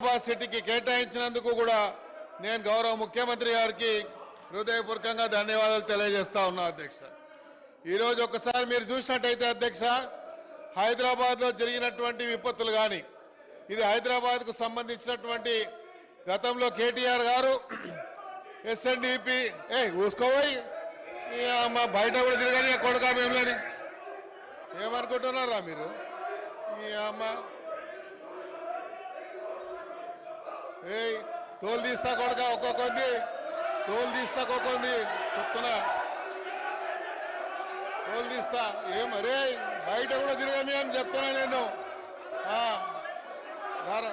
సిటీకి కేటాయించినందుకు కూడా నేను గౌరవ ముఖ్యమంత్రి గారికి హృదయపూర్వకంగా ధన్యవాదాలు తెలియజేస్తా ఉన్నా అధ్యక్ష. ఈరోజు ఒకసారి మీరు చూసినట్టయితే అధ్యక్ష హైదరాబాద్లో జరిగినటువంటి విపత్తులు కానీ ఇది హైదరాబాద్కు సంబంధించినటువంటి గతంలో కేటీఆర్ గారు ఎస్ఎన్డిపి ఏ ఊసుకోబోయి. మా బయట కూడా తిరగని కొడుకా మేములని ఏమనుకుంటున్నారా మీరు? ఈ అమ్మ ఏయ్ తోలు తీస్తా కొడక ఒక్కొక్కంది తోలు తీస్తా కొక్కంది చెప్తున్నా. తోలు తీస్తా. ఏం అరే బయట కూడా తిరగని అని చెప్తున్నా నేను. రారా.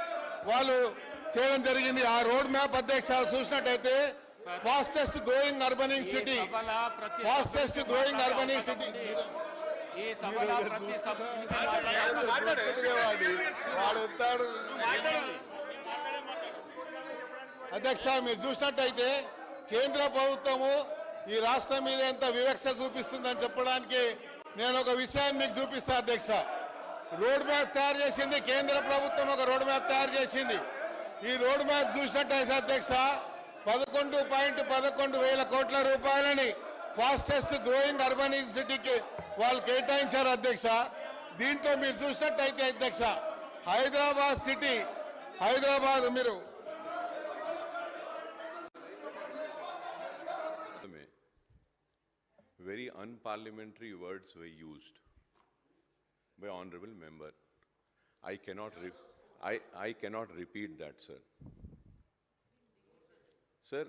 వాళ్ళు చేయడం జరిగింది. ఆ రోడ్ మ్యాప్ అధ్యక్ష చూసినట్టయితే fastest growing urbanising city fastest growing urbanising city అధ్యక్ష మీరు చూసినట్టయితే కేంద్ర ప్రభుత్వము ఈ రాష్ట్రం మీద ఎంత వివక్ష చూపిస్తుందని చెప్పడానికి నేను ఒక విషయాన్ని మీకు చూపిస్తా అధ్యక్ష రోడ్ మ్యాప్ తయారు చేసింది కేంద్ర ప్రభుత్వం ఒక రోడ్ మ్యాప్ తయారు చేసింది. ఈ రోడ్ మ్యాప్ చూసినట్టయితే అధ్యక్ష పదకొండు పాయింట్ పదకొండు వేల కోట్ల రూపాయలని ఫాస్టెస్ట్ గ్రోయింగ్ అర్బన్ సిటీకి వాళ్ళు కేటాయించారు అధ్యక్ష. దీంతో మీరు చూసినట్టయితే అధ్యక్ష హైదరాబాద్ సిటీ హైదరాబాద్ మీరు. Very very unparliamentary words were used. By honorable member. I cannot, I, I cannot repeat that, sir. Sir,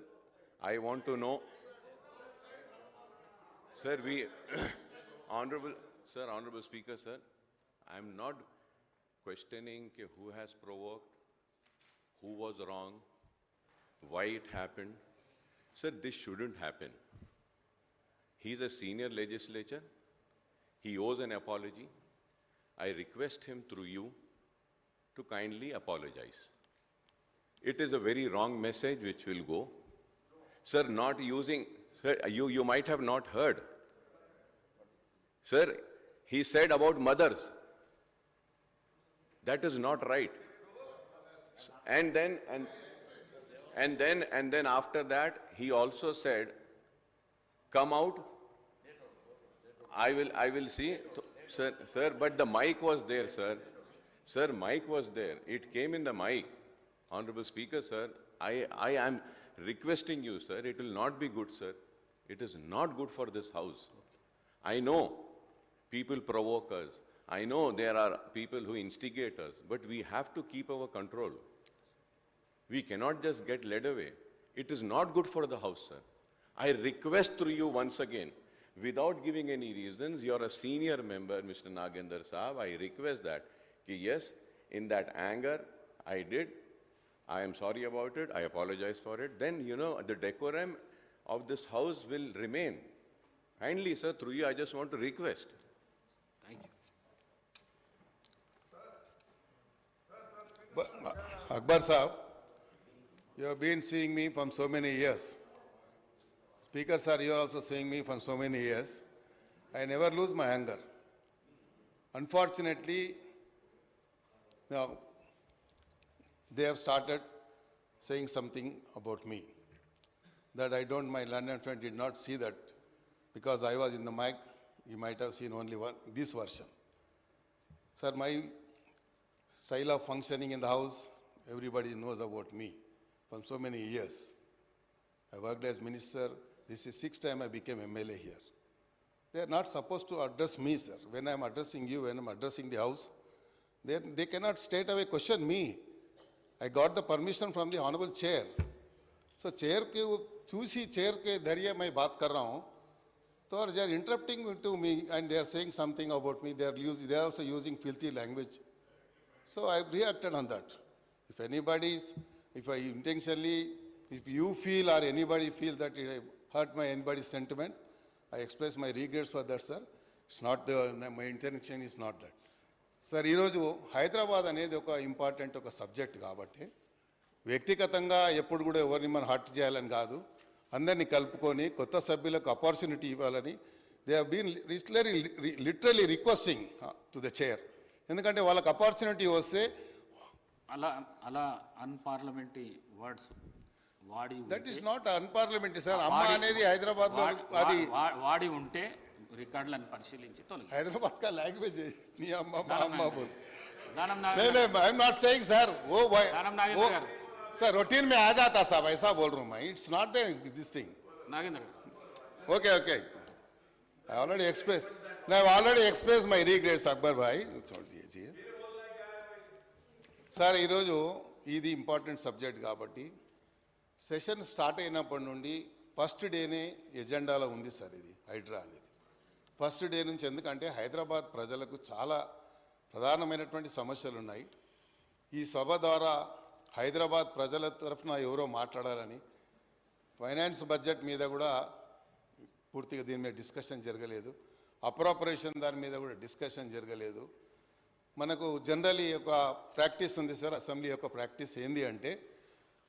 I want to know, sir, we, honorable, sir, honorable speaker, sir, I am not questioning who has provoked, who was wrong, why it happened. Sir, this shouldn't happen. He's a senior legislator. He owes an apology. I request him through you to kindly apologize. It is a very wrong message which will go. Sir, not using, sir, you, you might have not heard. Sir, he said about mothers. That is not right. And then, and, and then, and then after that, he also said, come out. I will, I will see. Sir, sir, but the mic was there, sir. Sir, mic was there. It came in the mic. Honorable Speaker, sir, I, I am requesting you, sir, it will not be good, sir. It is not good for this house. I know people provoke us. I know there are people who instigate us, but we have to keep our control. We cannot just get led away. It is not good for the House, sir. I request through you once again, without giving any reasons, you're a senior member, Mr. Nagendra Saab, I request that, ki yes, in that anger, I did, I am sorry about it, I apologize for it, then, you know, the decorum of this House will remain. Kindly, sir, through you, I just want to request. Thank you. But, uh, Akbar Saab, you have been seeing me from so many years. Speaker sir, you are also seeing me from so many years. I never lose my anger. Unfortunately, now, they have started saying something about me. That I don't, my London friend did not see that because I was in the mic, he might have seen only one, this version. Sir, my style of functioning in the house, everybody knows about me from so many years. I worked as minister, this is sixth time I became MLA here. They are not supposed to address me, sir. When I'm addressing you, when I'm addressing the house, they, they cannot straight away question me. I got the permission from the honorable chair. So chair के वो चूसी chair के धैर्य मैं बात कर रहा हूँ तो they are interrupting to me and they are saying something about me. They are using, they are also using filthy language. So I reacted on that. If anybody is, if I intentionally, if you feel or anybody feel that it hurt my anybody's sentiment, I express my regrets for that, sir. It's not the, my intention is not that. Sir ఈరోజు హైదరాబాద్ అనేది ఒక important ఒక subject కాబట్టి వ్యక్తిగతంగా ఎప్పుడు కూడా ఎవరిని మనం హర్ట్ చేయాలని కాదు అందరినీ కలుపుకొని కొత్త సభ్యులకు అపర్చునిటీ ఇవ్వాలని they been literally requesting to the chair ఎందుకంటే వాళ్ళకి అపార్చునిటీ వస్తే అలా అలా అన్పార్లమెంటరీ వర్డ్స్ వాడి that is not unparliament sir అమ్మ అనేది హైదరాబాద్లో అది వాడి ఉంటే రికార్డులను పరిశీలించి తొలగి హైదరాబాద్ కా లాంగ్వేజ్ నీ అమ్మ మా అమ్మ బోల్. ఐఎమ్ నాట్ సేయింగ్ సార్ ఓ బాయ్ సార్ రొటీన్ మే ఆ జాతా సాబ్ ఐసా బోల్ room it's not the this thing Nagendra okay okay I already express I already express my regrets Akbar భాయ్ చూడండి సార్ ఈరోజు ఇది ఇంపార్టెంట్ సబ్జెక్ట్ కాబట్టి సెషన్ స్టార్ట్ అయినప్పటి నుండి ఫస్ట్ డేనే ఎజెండాలో ఉంది సార్ ఇది హైడ్రా అనేది. ఫస్ట్ డే నుంచి ఎందుకంటే హైదరాబాద్ ప్రజలకు చాలా ప్రధానమైనటువంటి సమస్యలు ఉన్నాయి. ఈ సభ ద్వారా హైదరాబాద్ ప్రజల తరఫున ఎవరో మాట్లాడాలని ఫైనాన్స్ బడ్జెట్ మీద కూడా పూర్తిగా దీని మీద డిస్కషన్ జరగలేదు. అప్రాపరేషన్ దాని మీద కూడా డిస్కషన్ జరగలేదు. మనకు జనరలీ ఒక ప్రాక్టీస్ ఉంది సార్ అసెంబ్లీ యొక్క ప్రాక్టీస్ ఏంది అంటే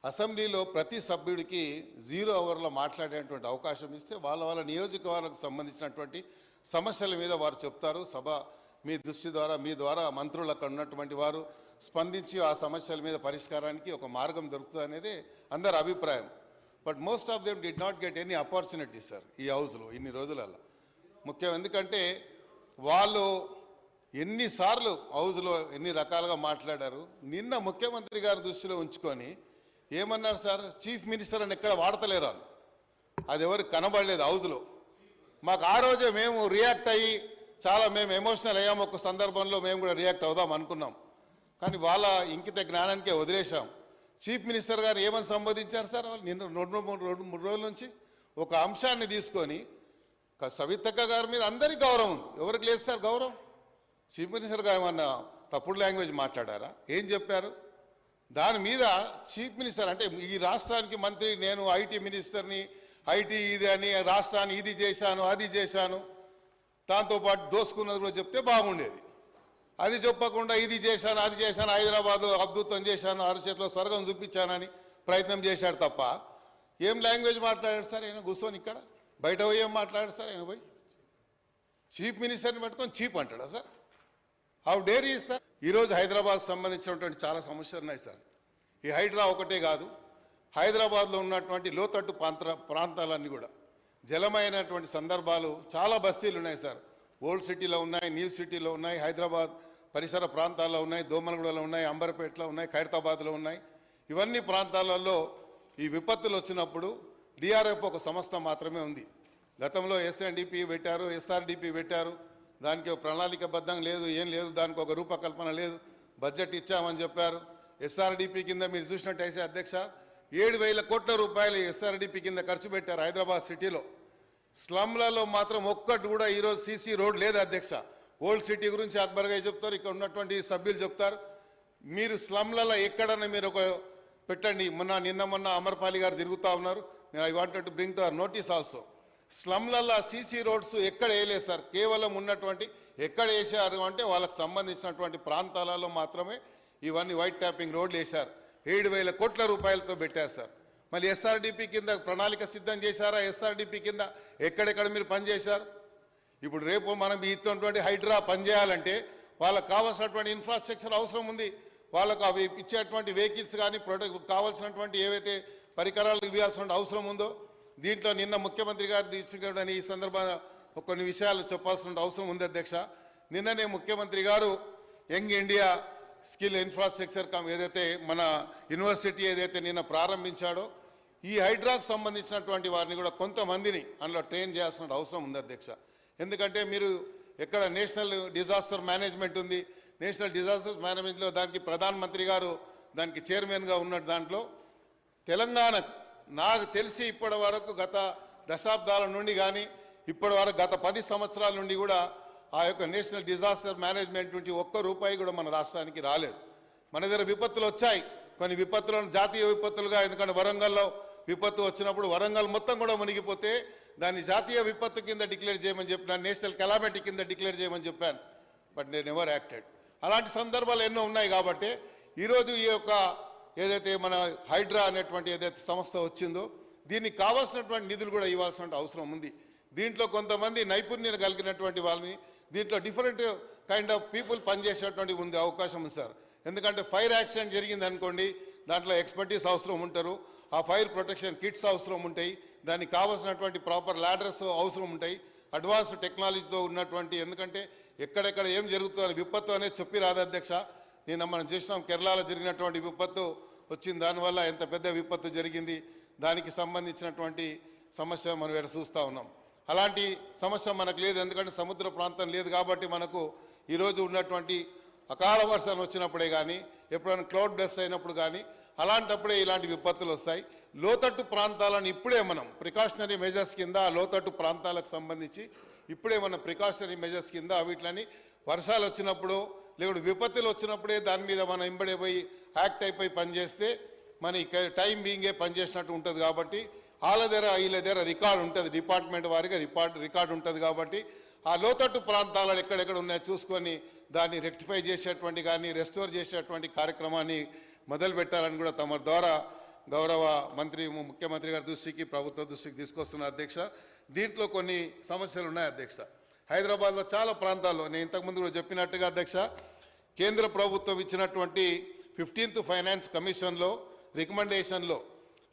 అసెంబ్లీలో ప్రతి సభ్యుడికి జీరో అవర్లో మాట్లాడేటువంటి అవకాశం ఇస్తే వాళ్ళ వాళ్ళ నియోజకవర్గాలకు సంబంధించినటువంటి సమస్యల మీద వారు చెప్తారు. సభ మీ దృష్టి ద్వారా మీ ద్వారా మంత్రులకు ఉన్నటువంటి వారు స్పందించి ఆ సమస్యల మీద పరిష్కారానికి ఒక మార్గం దొరుకుతుంది అనేది అందరి అభిప్రాయం. But most of them did not get any opportunity sir ఈ హౌస్లో ఇన్ని రోజులలో ముఖ్యం ఎందుకంటే వాళ్ళు ఎన్నిసార్లు హౌస్లో ఎన్ని రకాలుగా మాట్లాడారు. నిన్న ముఖ్యమంత్రి గారి దృష్టిలో ఉంచుకొని ఏమన్నారు సార్? చీఫ్ మినిస్టర్ అని ఎక్కడ వాడతలేరు అది ఎవరికి కనబడలేదు హౌస్లో మాకు ఆ రోజే మేము రియాక్ట్ అయ్యి చాలా మేము ఎమోషనల్ అయ్యాము ఒక సందర్భంలో మేము కూడా రియాక్ట్ అవుదాం అనుకున్నాం. కానీ వాళ్ళ ఇంకిత జ్ఞానానికే వదిలేశాం. చీఫ్ మినిస్టర్ గారు ఏమని సంబోధించారు సార్ వాళ్ళు? నిన్న రెండు మూడు రెండు మూడు రోజుల నుంచి ఒక అంశాన్ని తీసుకొని సవితక్క గారి మీద అందరికీ గౌరవం ఉంది. ఎవరికి లేదు సార్ గౌరవం? చీఫ్ మినిస్టర్ గారు ఏమన్నా తప్పుడు లాంగ్వేజ్ మాట్లాడారా? ఏం చెప్పారు? దాని మీద చీఫ్ మినిస్టర్ అంటే ఈ రాష్ట్రానికి మంత్రి నేను ఐటీ మినిస్టర్ని ఐటీ ఇది అని రాష్ట్రాన్ని ఇది చేశాను అది చేశాను. దాంతోపాటు దోసుకున్నది కూడా చెప్తే బాగుండేది. అది చెప్పకుండా ఇది చేశాను అది చేశాను హైదరాబాద్ అద్భుతం చేశాను అరచేతిలో స్వర్గం చూపించానని ప్రయత్నం చేశాడు తప్ప ఏం లాంగ్వేజ్ మాట్లాడాడు సార్? ఆయన కూర్చొని ఇక్కడ? బయట పోయి ఏం మాట్లాడాడు సార్? ఆయన పోయి? చీఫ్ మినిస్టర్ని పెట్టుకొని చీప్ అంటాడా సార్? హౌ డేర్ ఈ సార్ ఈరోజు హైదరాబాద్కు సంబంధించినటువంటి చాలా సమస్యలు ఉన్నాయి సార్. ఈ హైడ్రా ఒకటే కాదు హైదరాబాద్లో ఉన్నటువంటి లోతట్టు ప్రాంత ప్రాంతాలన్నీ కూడా. జలమైనటువంటి సందర్భాలు చాలా బస్తీలు ఉన్నాయి సార్. ఓల్డ్ సిటీలో ఉన్నాయి న్యూ సిటీలో ఉన్నాయి హైదరాబాద్ పరిసర ప్రాంతాల్లో ఉన్నాయి దోమలగూడలో ఉన్నాయి అంబర్పేటలో ఉన్నాయి ఖైరతాబాద్లో ఉన్నాయి. ఇవన్నీ ప్రాంతాలలో ఈ విపత్తులు వచ్చినప్పుడు డిఆర్ఎఫ్ ఒక సంస్థ మాత్రమే ఉంది. గతంలో ఎస్ఎన్డిపి పెట్టారు ఎస్ఆర్డిపి పెట్టారు దానికి ఒక ప్రణాళికబద్ధం లేదు ఏం లేదు దానికి ఒక రూపకల్పన లేదు. బడ్జెట్ ఇచ్చామని చెప్పారు. ఎస్ఆర్డిపి కింద మీరు చూసినట్టయితే అధ్యక్ష ఏడు వేల కోట్ల రూపాయలు ఎస్ఆర్డిపి కింద ఖర్చు పెట్టారు హైదరాబాద్ సిటీలో. స్లమ్లలో మాత్రం ఒక్కటి కూడా ఈరోజు సీసీ రోడ్ లేదు అధ్యక్ష. ఓల్డ్ సిటీ గురించి అక్బర్ చెప్తారు ఇక్కడ ఉన్నటువంటి సభ్యులు చెప్తారు. మీరు స్లమ్లలో ఎక్కడన్నా మీరు ఒక పెట్టండి. మొన్న నిన్న మొన్న అమర్పాలి గారు తిరుగుతూ ఉన్నారు. నేను I wanted to bring to our notice also స్లమ్లలో CC roads ఎక్కడ వేయలేదు సార్? కేవలం ఉన్నటువంటి ఎక్కడ వేసారు అంటే వాళ్ళకి సంబంధించినటువంటి ప్రాంతాలలో మాత్రమే ఇవన్నీ వైట్ ట్యాపింగ్ రోడ్లు వేశారు. ఏడు వేల కోట్ల రూపాయలతో పెట్టారు సార్. మళ్ళీ ఎస్ఆర్డిపి కింద ప్రణాళిక సిద్ధం చేశారా? ఎస్ఆర్డిపి కింద ఎక్కడెక్కడ మీరు పనిచేశారు? ఇప్పుడు రేపు మనం ఇస్తున్నటువంటి హైడ్రా పనిచేయాలంటే వాళ్ళకు కావాల్సినటువంటి ఇన్ఫ్రాస్ట్రక్చర్ అవసరం ఉంది. వాళ్ళకు అవి ఇచ్చేటువంటి వెహికల్స్ కానీ ప్రొడక్ట్ కావాల్సినటువంటి ఏవైతే పరికరాలు ఇవ్వాల్సిన అవసరం ఉందో దీంట్లో నిన్న ముఖ్యమంత్రి గారు తీసుకుని ఈ సందర్భంగా కొన్ని విషయాలు చెప్పాల్సిన అవసరం ఉంది అధ్యక్ష. నిన్ననే ముఖ్యమంత్రి గారు young India skill infrastructure cum ఏదైతే మన యూనివర్సిటీ ఏదైతే నిన్న ప్రారంభించాడో ఈ హైడ్రాకు సంబంధించినటువంటి వారిని కూడా కొంతమందిని అందులో ట్రైన్ చేయాల్సిన అవసరం ఉంది అధ్యక్ష. ఎందుకంటే మీరు ఎక్కడ నేషనల్ డిజాస్టర్ మేనేజ్మెంట్ ఉంది నేషనల్ డిజాస్టర్ మేనేజ్మెంట్లో దానికి ప్రధానమంత్రి గారు దానికి చైర్మన్గా ఉన్న దాంట్లో తెలంగాణ నాకు తెలిసి ఇప్పటి వరకు గత దశాబ్దాల నుండి కానీ ఇప్పటి వరకు గత పది సంవత్సరాల నుండి కూడా ఆ యొక్క నేషనల్ డిజాస్టర్ మేనేజ్మెంట్ నుంచి ఒక్క రూపాయి కూడా మన రాష్ట్రానికి రాలేదు. మన దగ్గర విపత్తులు వచ్చాయి. కొన్ని విపత్తులను జాతీయ విపత్తులుగా ఎందుకంటే వరంగల్లో విపత్తు వచ్చినప్పుడు వరంగల్ మొత్తం కూడా మునిగిపోతే దాన్ని జాతీయ విపత్తు కింద డిక్లేర్ చేయమని చెప్పినాను నేషనల్ కెలామిటీ కింద డిక్లేర్ చేయమని చెప్పాను. బట్ నేను ఎవర్ యాక్టెడ్. అలాంటి సందర్భాలు ఎన్నో ఉన్నాయి కాబట్టి ఈరోజు ఈ యొక్క ఏదైతే మన హైడ్రా అనేటువంటి ఏదైతే సంస్థ వచ్చిందో దీనికి కావాల్సినటువంటి నిధులు కూడా ఇవ్వాల్సిన అవసరం ఉంది. దీంట్లో కొంతమంది నైపుణ్యం కలిగినటువంటి వాళ్ళని దీంట్లో డిఫరెంట్ కైండ్ ఆఫ్ పీపుల్ పనిచేసేటువంటి ఉంది అవకాశం ఉంది సార్. ఎందుకంటే ఫైర్ యాక్సిడెంట్ జరిగింది అనుకోండి దాంట్లో ఎక్స్పర్టీస్ అవసరం ఉంటారు. ఆ ఫైర్ ప్రొటెక్షన్ కిట్స్ అవసరం ఉంటాయి. దానికి కావాల్సినటువంటి ప్రాపర్ లాడర్స్ అవసరం ఉంటాయి. అడ్వాన్స్ టెక్నాలజీతో ఉన్నటువంటి ఎందుకంటే ఎక్కడెక్కడ ఏం జరుగుతుందో విపత్తు అనేది చెప్పి రాదు అధ్యక్ష. నిన్న మనం చూసినాం కేరళలో జరిగినటువంటి విపత్తు వచ్చింది. దానివల్ల ఎంత పెద్ద విపత్తు జరిగింది? దానికి సంబంధించినటువంటి సమస్య మనం ఇక్కడ చూస్తూ ఉన్నాం. అలాంటి సమస్య మనకు లేదు. ఎందుకంటే సముద్ర ప్రాంతం లేదు కాబట్టి మనకు ఈరోజు ఉన్నటువంటి అకాల వర్షాలు వచ్చినప్పుడే కానీ ఎప్పుడైనా క్లౌడ్ డస్ట్ అయినప్పుడు కానీ అలాంటప్పుడే ఇలాంటి విపత్తులు వస్తాయి. లోతట్టు ప్రాంతాలను ఇప్పుడే మనం ప్రికాషనరీ మెజర్స్ కింద లోతట్టు ప్రాంతాలకు సంబంధించి ఇప్పుడే మన ప్రికాషనరీ మెజర్స్ కింద వీటిని వర్షాలు వచ్చినప్పుడు లేకుంటే విపత్తులు వచ్చినప్పుడే దాని మీద మనం ఇంబడిపోయి యాక్ట్ అయిపోయి పనిచేస్తే మన టైం బీయింగే పనిచేసినట్టు ఉంటుంది కాబట్టి వాళ్ళ దగ్గర వీళ్ళ దగ్గర రికార్డు ఉంటుంది. డిపార్ట్మెంట్ వారిగా రికార్డ్ రికార్డు ఉంటుంది కాబట్టి ఆ లోతట్టు ప్రాంతాలను ఎక్కడెక్కడ ఉన్నాయో చూసుకొని దాన్ని రెక్టిఫై చేసేటువంటి కానీ రెస్టోర్ చేసేటువంటి కార్యక్రమాన్ని మొదలు పెట్టాలని కూడా తమ ద్వారా గౌరవ మంత్రి ముఖ్యమంత్రి గారి దృష్టికి ప్రభుత్వ దృష్టికి తీసుకొస్తున్న అధ్యక్ష. దీంట్లో కొన్ని సమస్యలు ఉన్నాయి అధ్యక్ష. హైదరాబాద్లో చాలా ప్రాంతాల్లో నేను ఇంతకుముందు కూడా చెప్పినట్టుగా అధ్యక్ష కేంద్ర ప్రభుత్వం ఇచ్చినటువంటి ఫిఫ్టీన్త్ ఫైనాన్స్ కమిషన్లో రికమెండేషన్లో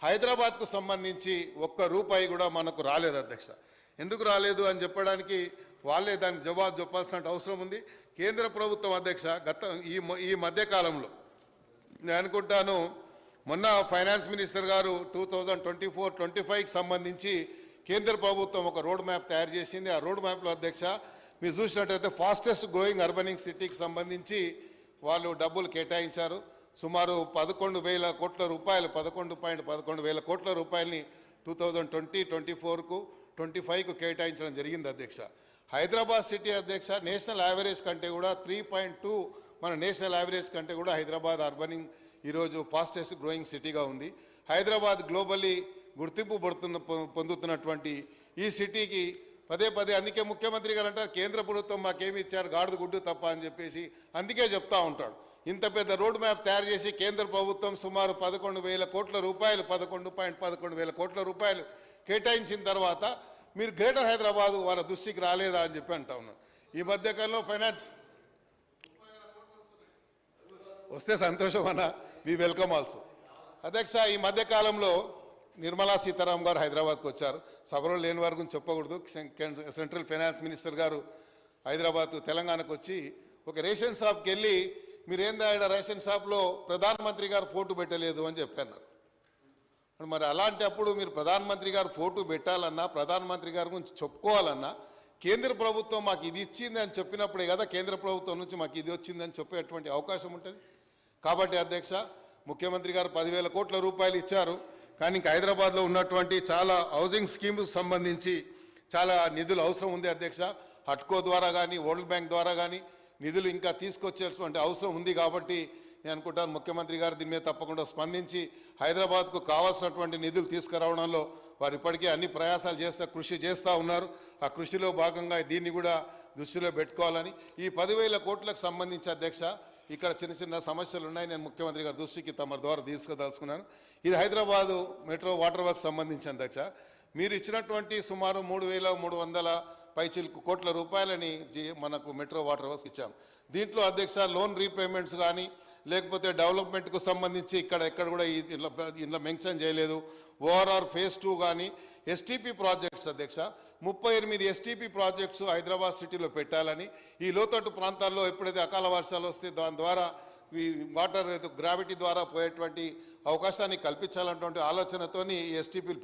హైదరాబాద్కు సంబంధించి ఒక్క రూపాయి కూడా మనకు రాలేదు అధ్యక్ష. ఎందుకు రాలేదు అని చెప్పడానికి వాళ్ళే దానికి జవాబు చెప్పాల్సిన అవసరం ఉంది. కేంద్ర ప్రభుత్వం అధ్యక్ష గత ఈ మ- ఈ మధ్యకాలంలో నేను అనుకుంటాను మొన్న ఫైనాన్స్ మినిస్టర్ గారు two thousand twenty four twenty ఫైవ్కి సంబంధించి కేంద్ర ప్రభుత్వం ఒక రోడ్ మ్యాప్ తయారు చేసింది. ఆ రోడ్ మ్యాప్లో అధ్యక్ష మీరు చూసినట్టయితే ఫాస్టెస్ట్ గ్రోయింగ్ అర్బనింగ్ సిటీకి సంబంధించి వాళ్ళు డబ్బులు కేటాయించారు. సుమారు పదకొండు వేల కోట్ల రూపాయలు పదకొండు పాయింట్ పదకొండు వేల కోట్ల రూపాయలని టూ థౌజండ్ ట్వంటీ ట్వంటీ ఫోర్కు ట్వంటీ ఫైవ్కు కేటాయించడం జరిగింది అధ్యక్ష. హైదరాబాద్ సిటీ అధ్యక్ష నేషనల్ యావరేజ్ కంటే కూడా త్రీ పాయింట్ టూ మన నేషనల్ యావరేజ్ కంటే కూడా హైదరాబాద్ అర్బనింగ్ ఈరోజు ఫాస్టెస్ట్ గ్రోయింగ్ సిటీగా ఉంది. హైదరాబాద్ గ్లోబలీ గుర్తింపు పడుతున్న పొందుతున్నటువంటి ఈ సిటీకి పదే పదే అందుకే ముఖ్యమంత్రి గారు అంటారు కేంద్ర ప్రభుత్వం మాకేమి ఇచ్చారు గాడిద గుడ్డు తప్ప అని చెప్పేసి అందుకే చెప్తా ఉంటాడు. ఇంత పెద్ద రోడ్ మ్యాప్ తయారు చేసి కేంద్ర ప్రభుత్వం సుమారు పదకొండు వేల కోట్ల రూపాయలు పదకొండు పాయింట్ పదకొండు వేల కోట్ల రూపాయలు కేటాయించిన తర్వాత మీరు గ్రేటర్ హైదరాబాద్ వాళ్ళ దృష్టికి రాలేదా అని చెప్పి అంటా ఉన్నారు. ఈ మధ్యకాలంలో ఫైనాన్స్ వస్తే సంతోషం అన్న వి వెల్కమ్ ఆల్సో అధ్యక్ష ఈ మధ్యకాలంలో నిర్మలా సీతారాం గారు హైదరాబాద్కు వచ్చారు. సభలో లేని వారి గురించి చెప్పకూడదు. సెంట్రల్ ఫైనాన్స్ మినిస్టర్ గారు హైదరాబాద్ తెలంగాణకు వచ్చి ఒక రేషన్ షాప్కి వెళ్ళి మీరేందా ఆయన రేషన్ షాప్లో ప్రధానమంత్రి గారు ఫోటో పెట్టలేదు అని చెప్పారు మరి అలాంటి అప్పుడు మీరు ప్రధానమంత్రి గారు ఫోటో పెట్టాలన్నా ప్రధానమంత్రి గారి గురించి చెప్పుకోవాలన్నా కేంద్ర ప్రభుత్వం మాకు ఇది ఇచ్చింది అని చెప్పినప్పుడే కదా కేంద్ర ప్రభుత్వం నుంచి మాకు ఇది వచ్చిందని చెప్పేటువంటి అవకాశం ఉంటుంది. కాబట్టి అధ్యక్ష ముఖ్యమంత్రి గారు పదివేల కోట్ల రూపాయలు ఇచ్చారు. కానీ ఇంకా హైదరాబాద్లో ఉన్నటువంటి చాలా హౌసింగ్ స్కీమ్స్ సంబంధించి చాలా నిధులు అవసరం ఉంది అధ్యక్ష. హట్కో ద్వారా కానీ వరల్డ్ బ్యాంక్ ద్వారా కానీ నిధులు ఇంకా తీసుకొచ్చేటువంటి అవసరం ఉంది కాబట్టి నేను అనుకుంటాను ముఖ్యమంత్రి గారు దీని మీద తప్పకుండా స్పందించి హైదరాబాద్కు కావాల్సినటువంటి నిధులు తీసుకురావడంలో వారు ఇప్పటికే అన్ని ప్రయాసాలు చేస్తే కృషి చేస్తూ ఉన్నారు. ఆ కృషిలో భాగంగా దీన్ని కూడా దృష్టిలో పెట్టుకోవాలని. ఈ పదివేల కోట్లకు సంబంధించి అధ్యక్ష ఇక్కడ చిన్న చిన్న సమస్యలు ఉన్నాయి. నేను ముఖ్యమంత్రి గారి దృష్టికి తమ ద్వారా తీసుకుదలుచుకున్నాను ఇది హైదరాబాదు మెట్రో వాటర్ వర్క్ సంబంధించి అధ్యక్ష మీరు ఇచ్చినటువంటి సుమారు మూడు వేల మూడు వందల పైచిలకు కోట్ల రూపాయలని జీ- మనకు మెట్రో వాటర్ వర్క్స్ ఇచ్చాం. దీంట్లో అధ్యక్ష లోన్ రీపేమెంట్స్ కానీ లేకపోతే డెవలప్మెంట్కు సంబంధించి ఇక్కడ ఎక్కడ కూడా ఇందులో ఇందులో మెన్షన్ చేయలేదు. ఓఆర్ఆర్ ఫేజ్ టూ కానీ ఎస్టీపీ ప్రాజెక్ట్స్ అధ్యక్ష ముప్పై ఎనిమిది ఎస్టీపీ ప్రాజెక్ట్స్ హైదరాబాద్ సిటీలో పెట్టాలని ఈ లోతట్టు ప్రాంతాల్లో ఎప్పుడైతే అకాల వర్షాలు వస్తే దాని ద్వారా ఈ వాటర్ గ్రావిటీ ద్వారా పోయేటువంటి అవకాశాన్ని కల్పించాలన్నటువంటి ఆలోచనతోని ఎస్టీపీలు